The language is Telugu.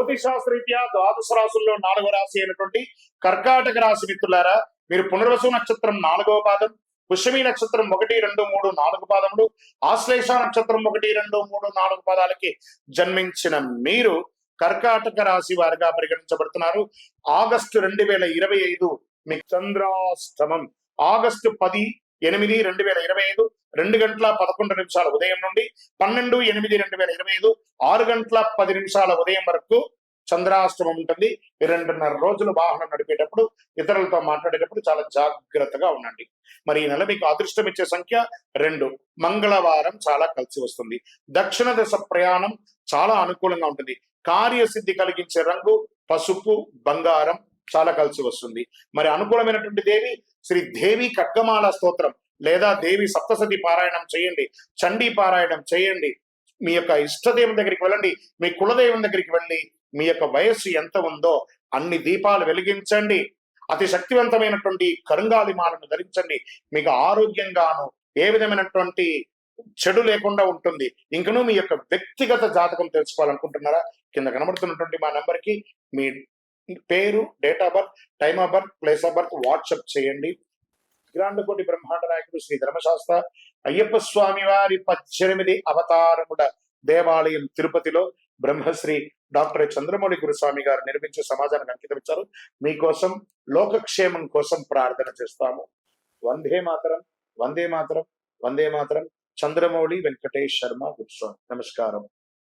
రీత్యా ద్వాదశ రాశుల్లో నాలుగో రాశి అయినటువంటి కర్కాటక రాశి మిత్రులారా మీరు పునర్వసు నక్షత్రం నాలుగవ పాదం పుష్యమి నక్షత్రం ఒకటి రెండు మూడు నాలుగు పాదములు ఆశ్లేష నక్షత్రం ఒకటి రెండు మూడు నాలుగు పాదాలకి జన్మించిన మీరు కర్కాటక రాశి వారిగా పరిగణించబడుతున్నారు. ఆగస్టు రెండు వేల ఇరవై ఐదు మీ చంద్రాష్టమం. ఆగస్టు పది ఎనిమిది రెండు వేల ఇరవై ఐదు రెండు గంటల పదకొండు నిమిషాల ఉదయం నుండి పన్నెండు ఎనిమిది రెండు వేల ఇరవై ఐదు ఆరు గంటల పది నిమిషాల ఉదయం వరకు చంద్రాష్టమం ఉంటుంది. రెండున్నర రోజులు వాహనం నడిపేటప్పుడు ఇతరులతో మాట్లాడేటప్పుడు చాలా జాగ్రత్తగా ఉండండి. మరి ఈ నెల మీకు అదృష్టం ఇచ్చే సంఖ్య రెండు. మంగళవారం చాలా కలిసి వస్తుంది. దక్షిణ దశ ప్రయాణం చాలా అనుకూలంగా ఉంటుంది. కార్యసిద్ధి కలిగించే రంగు పసుపు బంగారం చాలా కలిసి వస్తుంది. మరి అనుకూలమైనటువంటి దేవి శ్రీ దేవి కగ్గమాల స్తోత్రం లేదా దేవి సప్తసతి పారాయణం చేయండి చండీ పారాయణం చేయండి మీ యొక్క ఇష్టదేవం దగ్గరికి వెళ్ళండి మీ కులదైవం దగ్గరికి వెళ్ళి మీ యొక్క వయస్సు ఎంత ఉందో అన్ని దీపాలు వెలిగించండి. అతి శక్తివంతమైనటువంటి కరుంగాలి మాలను ధరించండి. మీకు ఆరోగ్యంగాను ఏ విధమైనటువంటి చెడు లేకుండా ఉంటుంది. ఇంకనూ మీ యొక్క వ్యక్తిగత జాతకం తెలుసుకోవాలనుకుంటున్నారా? కింద కనబడుతున్నటువంటి మా నెంబర్కి మీ పేరు date of birth time of birth place of birth WhatsApp చేయండి. గ్రాండకోటి బ్రహ్మాండ నాయకుడు శ్రీ ధర్మశాస్త్ర అయ్యప్ప స్వామి వారి పద్దెనిమిది అవతారముడ దేవాలయం తిరుపతిలో బ్రహ్మశ్రీ డాక్టర్ చంద్రమౌళి గురుస్వామి గారు నిర్మించే సమాజానికి అంకితం ఇచ్చారు. మీకోసం లోకక్షేమం కోసం ప్రార్థన చేస్తాము. వందే మాతరం వందే మాతరం వందే మాతరం చంద్రమౌళి వెంకటేష్ శర్మ గురుస్వామి. నమస్కారం.